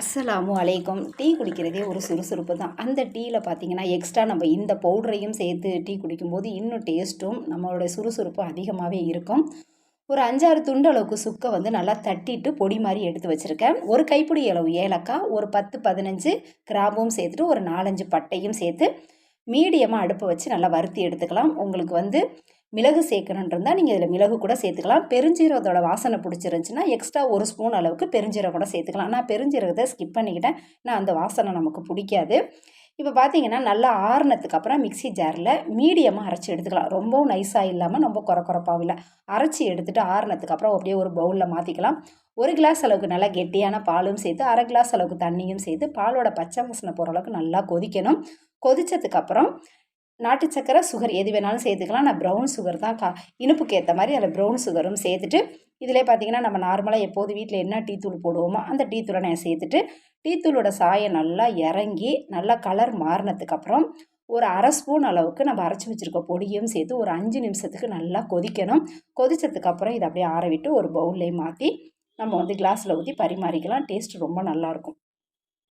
அஸ்ஸலாமு அலைக்கும். டீ குடிக்கிறதே ஒரு சுறுசுறுப்பு தான். அந்த டீயில் பார்த்தீங்கன்னா எக்ஸ்ட்ரா நம்ம இந்த பவுடரையும் சேர்த்து டீ குடிக்கும்போது இன்னும் டேஸ்ட்டும் நம்மளோட சுறுசுறுப்பும் அதிகமாகவே இருக்கும். ஒரு அஞ்சாறு துண்டு அளவுக்கு சுக்கை வந்து நல்லா தட்டிட்டு பொடி மாதிரி எடுத்து வச்சுருக்கேன். ஒரு கைப்பிடி அளவு ஏலக்காய் ஒரு பத்து பதினஞ்சு கிராம்பும் சேர்த்துட்டு ஒரு நாலஞ்சு பட்டையும் சேர்த்து மீடியமாக அடுப்பை வச்சு நல்லா வறுத்தி எடுத்துக்கலாம். உங்களுக்கு வந்து மிளகு சேர்க்கணுன்னு இருந்தால் நீங்கள் இதில் மிளகு கூட சேர்த்துக்கலாம். பெருஞ்சீரகத்தோட வாசனை பிடிச்சிருந்துச்சின்னா எக்ஸ்ட்ரா ஒரு ஸ்பூன் அளவுக்கு பெருஞ்சீரகம் கூட சேர்த்துக்கலாம். நான் பெருஞ்சீரகத்தை ஸ்கிப் பண்ணிக்கிட்டேன். நான் அந்த வாசனை நமக்கு பிடிக்காது. இப்போ பார்த்தீங்கன்னா நல்லா ஆறுனதுக்கு அப்புறம் மிக்ஸி ஜாரில் மீடியமாக அரைச்சி எடுத்துக்கலாம். ரொம்பவும் நைஸாக இல்லாமல் ரொம்ப குறை குறைப்பாவும் இல்லை. அரைச்சி எடுத்துகிட்டு ஆறுனதுக்கு அப்புறம் அப்படியே ஒரு பவுலில் மாற்றிக்கலாம் ஒரு கிளாஸ் அளவுக்கு நல்லா கெட்டியான பாலும் சேர்த்து அரை கிளாஸ் அளவுக்கு தண்ணியும் சேர்த்து பாலோட பச்சை வாசனை போகிற அளவுக்கு நல்லா கொதிக்கணும். கொதிச்சதுக்கப்புறம் நாட்டு சக்கரை சுகர் எது வேணாலும் சேர்த்துக்கலாம். நான் ப்ரௌன் சுகர் தான் கா இனிப்புக்கு ஏற்ற மாதிரி அதில் ப்ரௌன் சுகரும் சேர்த்துட்டு இதிலே பார்த்தீங்கன்னா நம்ம நார்மலாக எப்போது வீட்டில் என்ன டீ தூள் போடுவோமோ அந்த டீ தூளை நான் சேர்த்துட்டு டீ தூளோட சாயம் நல்லா இறங்கி நல்லா கலர் மாறினதுக்கப்புறம் ஒரு அரை ஸ்பூன் அளவுக்கு நம்ம அரைச்சி வச்சுருக்க பொடியும் சேர்த்து ஒரு அஞ்சு நிமிஷத்துக்கு நல்லா கொதிக்கணும். கொதித்ததுக்கப்புறம் இதை அப்படியே ஆற விட்டு ஒரு பவுல்லையும் மாற்றி நம்ம வந்து கிளாஸில் ஊற்றி பரிமாறிக்கலாம். டேஸ்ட் ரொம்ப நல்லாயிருக்கும்